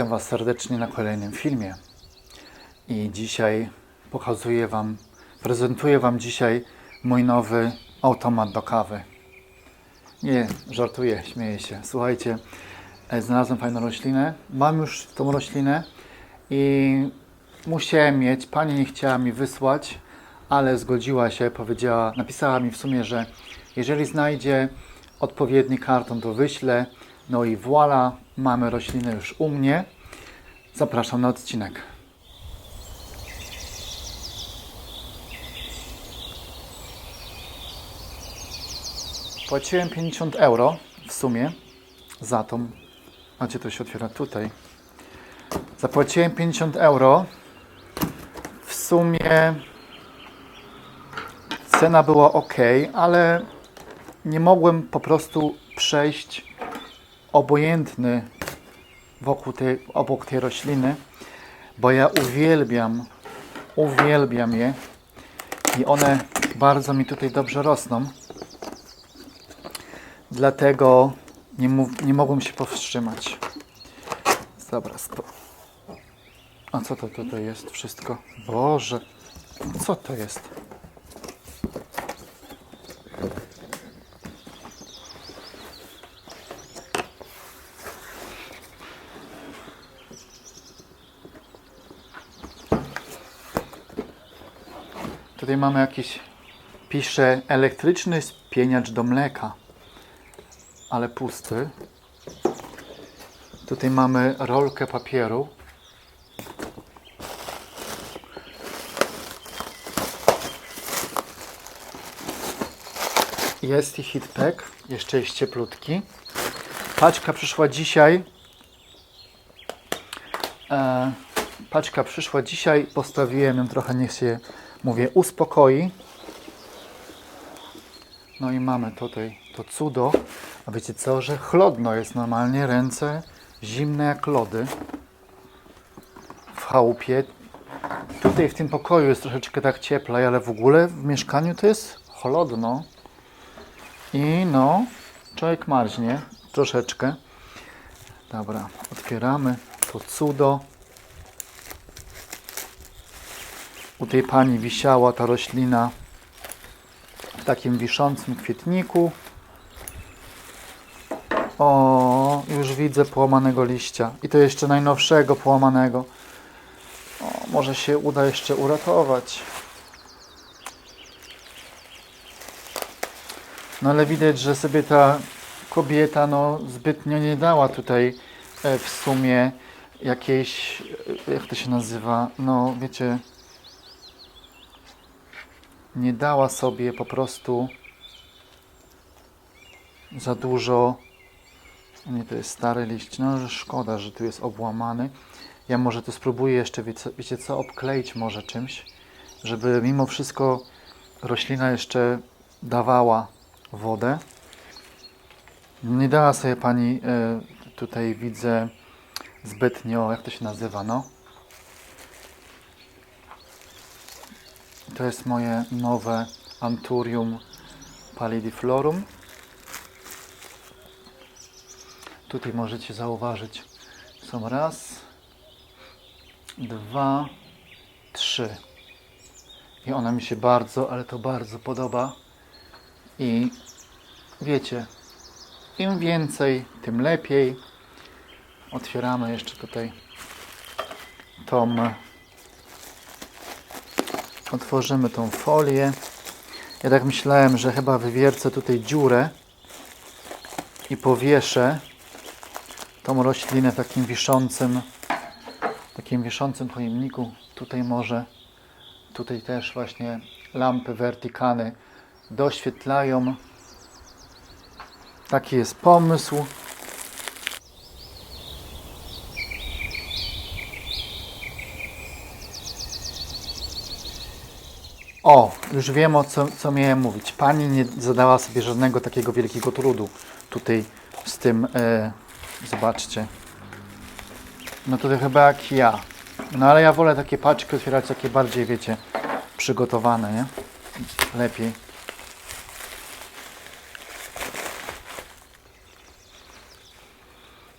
witam Was serdecznie na kolejnym filmie. I dzisiaj pokazuję Wam, prezentuję Wam dzisiaj mój nowy automat do kawy. Nie, żartuję, śmieję się. Słuchajcie, e, znalazłem fajną roślinę. Mam już tą roślinę i musiałem mieć. Pani nie chciała mi wysłać, ale zgodziła się, powiedziała, napisała mi w sumie, że jeżeli znajdzie odpowiedni karton, to wyślę. No i voila, mamy roślinę już u mnie. Zapraszam na odcinek. Płaciłem 50 euro w sumie za tą. A gdzie to się otwiera? Tutaj. Zapłaciłem 50 euro. W sumie cena była ok, ale nie mogłem po prostu przejść obojętny wokół tej, obok tej rośliny, bo ja uwielbiam, uwielbiam je i one bardzo mi tutaj dobrze rosną. Dlatego nie, nie mogłem się powstrzymać. Dobra, spo... A co to tutaj jest wszystko? Boże, co to jest? Tutaj mamy jakiś, pisze elektryczny spieniacz do mleka, ale pusty. Tutaj mamy rolkę papieru. Jest i hitpack, jeszcze jest cieplutki. Paczka przyszła dzisiaj. E, paczka przyszła dzisiaj, postawiłem ją trochę, niech się, mówię, uspokoi. No i mamy tutaj to cudo. A wiecie co, że chłodno jest normalnie, ręce zimne jak lody. W chałupie. Tutaj w tym pokoju jest troszeczkę tak cieplej, ale w ogóle w mieszkaniu to jest chłodno. I no, człowiek marznie troszeczkę. Dobra, otwieramy to cudo. U tej pani wisiała ta roślina w takim wiszącym kwietniku. O, już widzę połamanego liścia. I to jeszcze najnowszego połamanego. O, może się uda jeszcze uratować. No ale widać, że sobie ta kobieta no, zbytnio nie dała tutaj e, w sumie jakiejś, e, jak to się nazywa, no wiecie, nie dała sobie po prostu za dużo. Nie, to jest stary liść. No, szkoda, że tu jest obłamany. Ja może to spróbuję jeszcze, wiecie, wiecie co, obkleić może czymś, żeby mimo wszystko roślina jeszcze dawała wodę. Nie dała sobie pani, e, tutaj widzę, zbytnio, jak to się nazywa, no. To jest moje nowe Anturium pallidiflorum. Tutaj możecie zauważyć, są raz, dwa, trzy. I ona mi się bardzo, ale to bardzo podoba. I wiecie, im więcej, tym lepiej. Otwieramy jeszcze tutaj tą otworzymy tą folię. Ja tak myślałem, że chyba wywiercę tutaj dziurę i powieszę tą roślinę w takim wiszącym takim wiszącym pojemniku. Tutaj może tutaj też właśnie lampy wertykany doświetlają. Taki jest pomysł. O, już wiem o co, co miałem mówić. Pani nie zadała sobie żadnego takiego wielkiego trudu tutaj z tym. E, zobaczcie. No to chyba jak ja. No ale ja wolę takie paczki otwierać takie bardziej, wiecie, przygotowane, nie? Lepiej.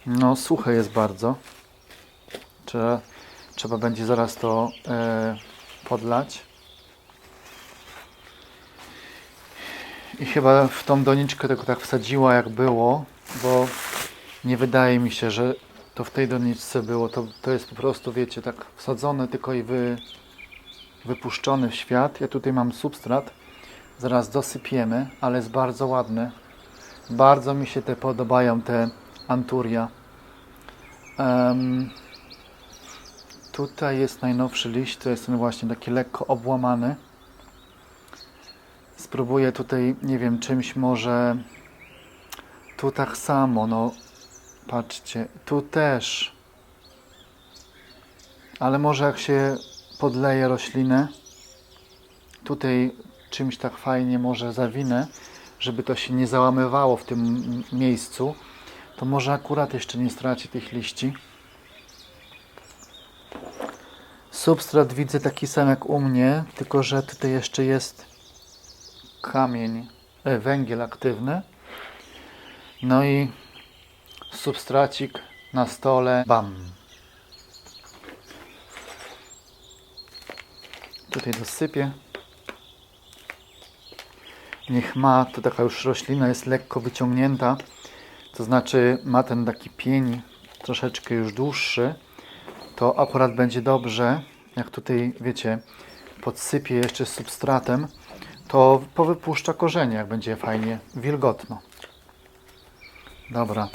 No, suche jest bardzo. Trzeba, trzeba będzie zaraz to e, podlać. I chyba w tą doniczkę tego tak wsadziła jak było, bo nie wydaje mi się, że to w tej doniczce było. To, to jest po prostu, wiecie, tak wsadzone tylko i wy, wypuszczony w świat. Ja tutaj mam substrat. Zaraz dosypiemy, ale jest bardzo ładny. Bardzo mi się te podobają, te Anturia. Em, tutaj jest najnowszy liść, to jest ten właśnie taki lekko obłamany. Spróbuję tutaj, nie wiem, czymś może. Tu tak samo, no. Patrzcie, tu też. Ale może jak się podleje roślinę, tutaj czymś tak fajnie może zawinę, żeby to się nie załamywało w tym miejscu, to może akurat jeszcze nie straci tych liści. Substrat widzę taki sam jak u mnie, tylko że tutaj jeszcze jest kamień, e, węgiel aktywny. No i substracik na stole. Bam. Tutaj dosypię. Niech ma, to taka już roślina jest lekko wyciągnięta, to znaczy ma ten taki pień troszeczkę już dłuższy, to akurat będzie dobrze, jak tutaj wiecie, podsypię jeszcze substratem, to powypuszcza korzenie, jak będzie fajnie wilgotno. Dobra,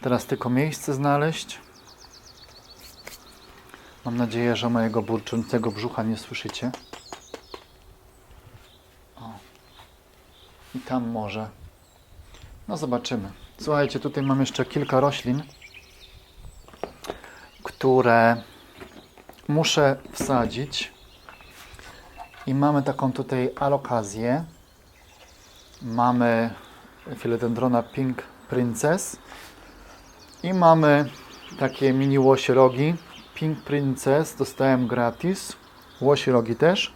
teraz tylko miejsce znaleźć. Mam nadzieję, że mojego burczącego brzucha nie słyszycie. O. I tam może. No zobaczymy. Słuchajcie, tutaj mam jeszcze kilka roślin, które muszę wsadzić. I mamy taką tutaj alokazję. Mamy Philodendrona Pink Princess. I mamy takie mini łosierogi. Pink Princess dostałem gratis. Łosierogi też.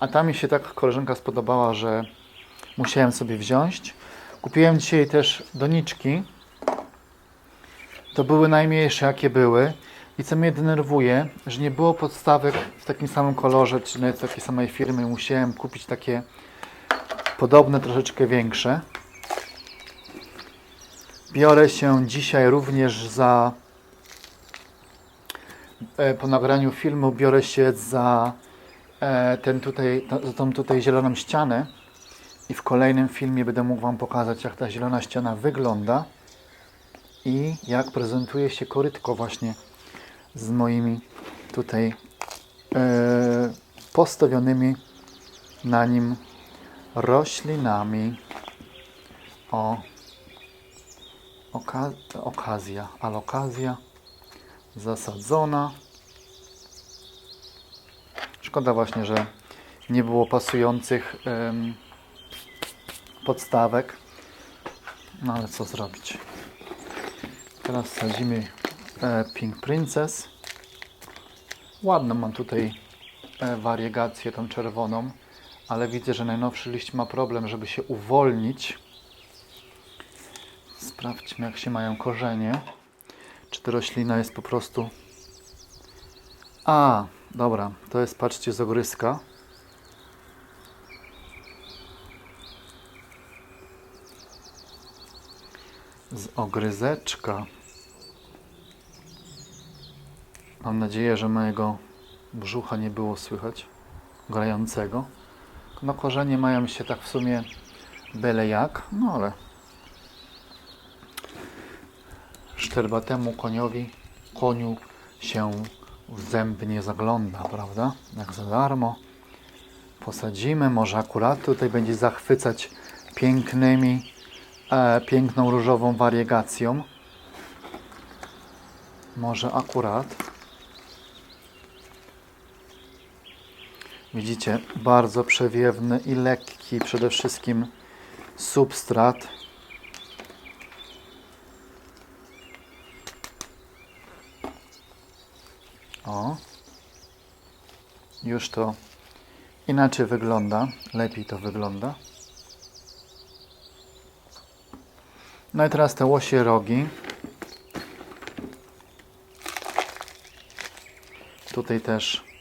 A ta mi się tak koleżanka spodobała, że musiałem sobie wziąć. Kupiłem dzisiaj też doniczki. To były najmniejsze jakie były. I co mnie denerwuje, że nie było podstawek w takim samym kolorze, czy nawet takiej samej firmy. Musiałem kupić takie podobne, troszeczkę większe. Biorę się dzisiaj również za e, po nagraniu filmu biorę się za e, ten tutaj, za tą tutaj zieloną ścianę i w kolejnym filmie będę mógł Wam pokazać jak ta zielona ściana wygląda i jak prezentuje się korytko właśnie z moimi tutaj e, postawionymi na nim roślinami. O, oka okazja, alokazja zasadzona. Szkoda właśnie, że nie było pasujących podstawek. No ale co zrobić? Teraz sadzimy Pink Princess. Ładną mam tutaj e, wariegację, tą czerwoną, ale widzę, że najnowszy liść ma problem, żeby się uwolnić. Sprawdźmy, jak się mają korzenie. Czy ta roślina jest po prostu. A, dobra, to jest, patrzcie, z ogryska. Z ogryzeczka. Mam nadzieję, że mojego brzucha nie było słychać grającego. No korzenie mają się tak w sumie byle jak, no ale szczerbatemu koniowi, koniu się w zęby nie zagląda, prawda? Jak za darmo. Posadzimy, może akurat tutaj będzie zachwycać pięknymi, e, piękną różową wariegacją. Może akurat. Widzicie, bardzo przewiewny i lekki przede wszystkim substrat. O. Już to inaczej wygląda, lepiej to wygląda. No i teraz te łosie rogi. Tutaj też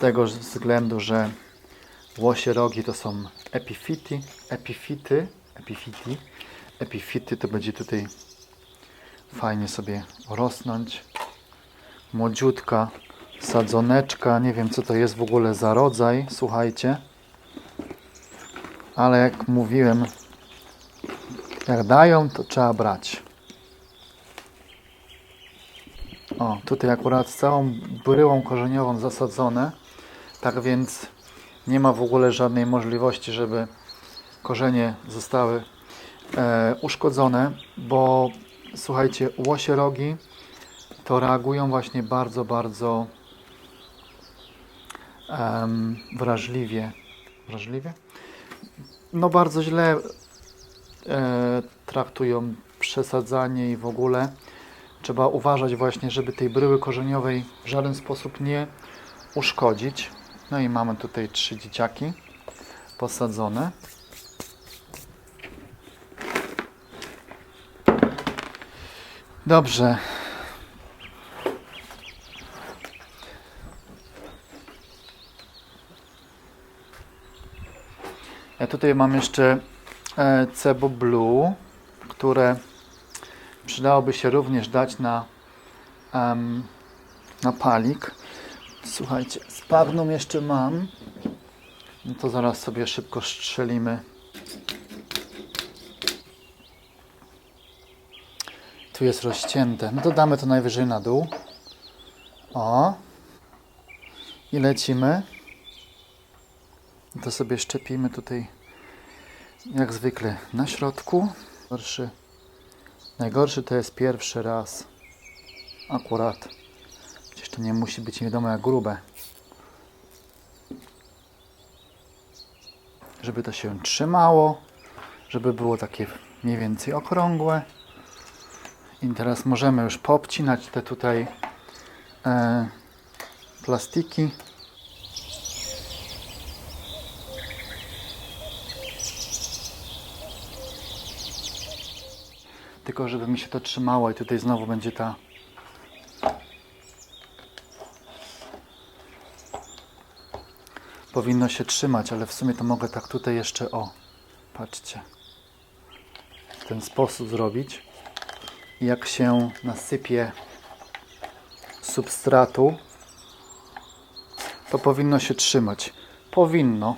tego względu, że łosie rogi to są epifity, epifity, epifity, epifity to będzie tutaj fajnie sobie rosnąć. Młodziutka sadzoneczka, nie wiem co to jest w ogóle za rodzaj, słuchajcie. Ale jak mówiłem, jak dają, to trzeba brać. O, tutaj akurat całą bryłą korzeniową zasadzone, tak więc nie ma w ogóle żadnej możliwości, żeby korzenie zostały e, uszkodzone, bo słuchajcie, łosie rogi to reagują właśnie bardzo, bardzo wrażliwie. Wrażliwie? No bardzo źle e, traktują przesadzanie i w ogóle trzeba uważać właśnie, żeby tej bryły korzeniowej w żaden sposób nie uszkodzić. No i mamy tutaj trzy dzieciaki posadzone. Dobrze. Ja tutaj mam jeszcze e, Cebo Blue, które przydałoby się również dać na, na palik. Słuchajcie, spagnum jeszcze mam. No to zaraz sobie szybko strzelimy. Tu jest rozcięte. No to damy to najwyżej na dół. O. I lecimy. To sobie szczepimy tutaj jak zwykle na środku. Gorszy. Najgorszy to jest pierwszy raz. Akurat. To nie musi być nie wiadomo jak grube. Żeby to się trzymało, żeby było takie mniej więcej okrągłe. I teraz możemy już popcinać te tutaj e, plastiki. Tylko żeby mi się to trzymało i tutaj znowu będzie ta powinno się trzymać, ale w sumie to mogę tak tutaj jeszcze o patrzcie w ten sposób zrobić. Jak się nasypie substratu to powinno się trzymać. Powinno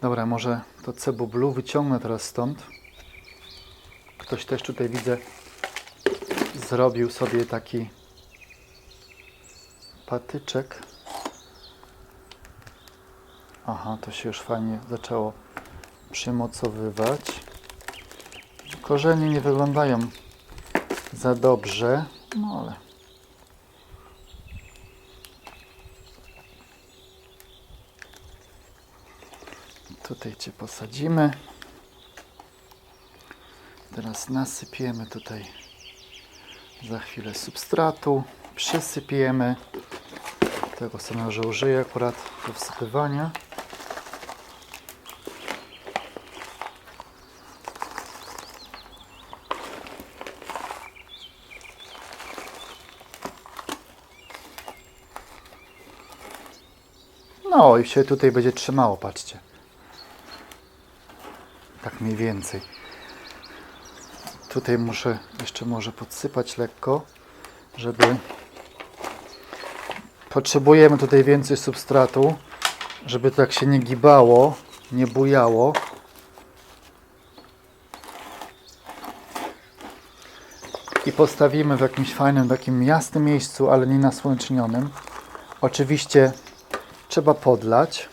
Dobra, może to Cebu Blue wyciągnę teraz stąd. Ktoś też tutaj widzę zrobił sobie taki patyczek. Aha, to się już fajnie zaczęło przymocowywać. Korzenie nie wyglądają za dobrze, no ale Tutaj Cię posadzimy. Teraz nasypiemy tutaj za chwilę substratu. Przysypiemy. Tego że użyję akurat do wsypywania. No i się tutaj będzie trzymało, patrzcie. Tak mniej więcej. Tutaj muszę jeszcze może podsypać lekko, żeby potrzebujemy tutaj więcej substratu, żeby tak się nie gibało, nie bujało. I postawimy w jakimś fajnym, takim jasnym miejscu, ale nie nasłonecznionym. Oczywiście trzeba podlać.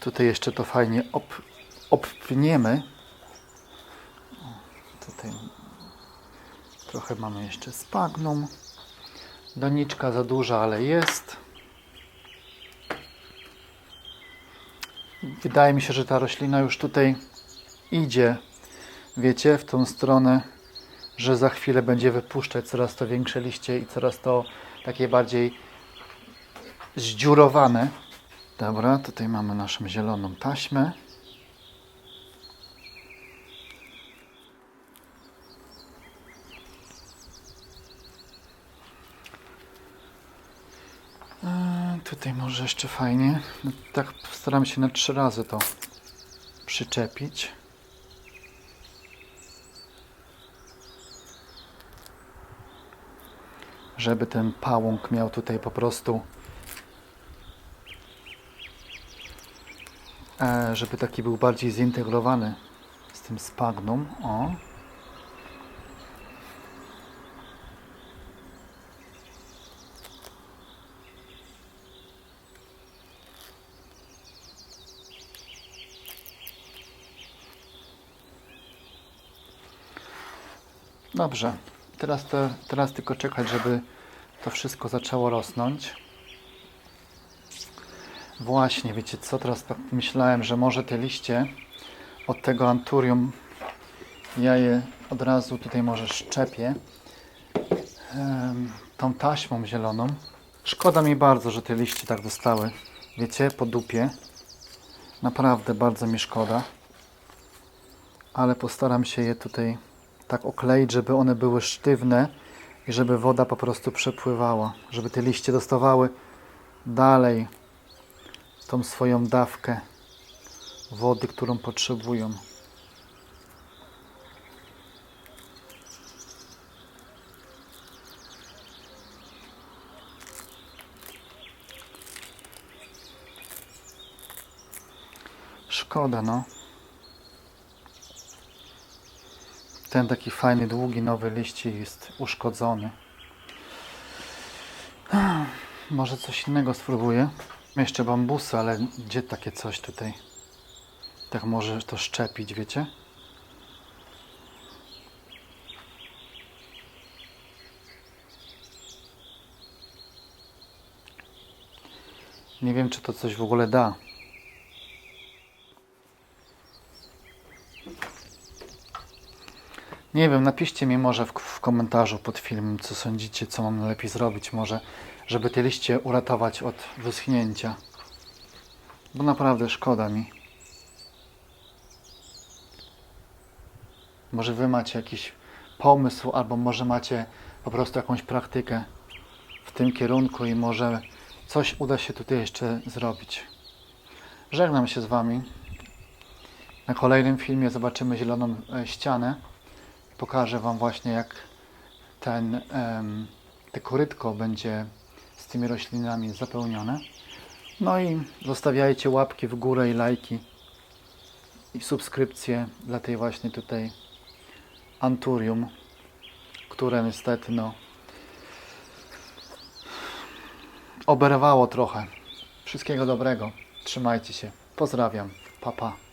Tutaj jeszcze to fajnie ob, obpniemy. Tutaj trochę mamy jeszcze spagnum. Doniczka za duża, ale jest. Wydaje mi się, że ta roślina już tutaj idzie wiecie, w tą stronę, że za chwilę będzie wypuszczać coraz to większe liście i coraz to takie bardziej zdziurowane. Dobra, tutaj mamy naszą zieloną taśmę. E, Tutaj może jeszcze fajnie. No, tak staram się na trzy razy to przyczepić. Żeby ten pałąk miał tutaj po prostu żeby taki był bardziej zintegrowany z tym spagnum. O. Dobrze. Teraz, to, teraz tylko czekać, żeby to wszystko zaczęło rosnąć. Właśnie, wiecie co, teraz tak myślałem, że może te liście od tego anturium ja je od razu tutaj może szczepię tą taśmą zieloną. Szkoda mi bardzo, że te liście tak dostały, wiecie, po dupie. Naprawdę bardzo mi szkoda. Ale postaram się je tutaj tak okleić, żeby one były sztywne i żeby woda po prostu przepływała, żeby te liście dostawały dalej tą swoją dawkę wody, którą potrzebują. Szkoda, no. Ten taki fajny, długi, nowy liścik jest uszkodzony. Może coś innego spróbuję. Jeszcze bambusy, ale gdzie takie coś tutaj? Tak może to szczepić, wiecie? Nie wiem, czy to coś w ogóle da. Nie wiem, napiszcie mi może w, w komentarzu pod filmem, co sądzicie, co mam lepiej zrobić, może, żeby te liście uratować od wyschnięcia. Bo naprawdę szkoda mi. Może wy macie jakiś pomysł, albo może macie po prostu jakąś praktykę w tym kierunku i może coś uda się tutaj jeszcze zrobić. Żegnam się z wami. Na kolejnym filmie zobaczymy zieloną e, ścianę pokażę Wam właśnie jak ten, te korytko będzie tymi roślinami zapełnione. No i zostawiajcie łapki w górę i lajki i subskrypcje dla tej właśnie tutaj Anturium, które niestety no oberwało trochę. Wszystkiego dobrego. Trzymajcie się. Pozdrawiam. Pa, pa.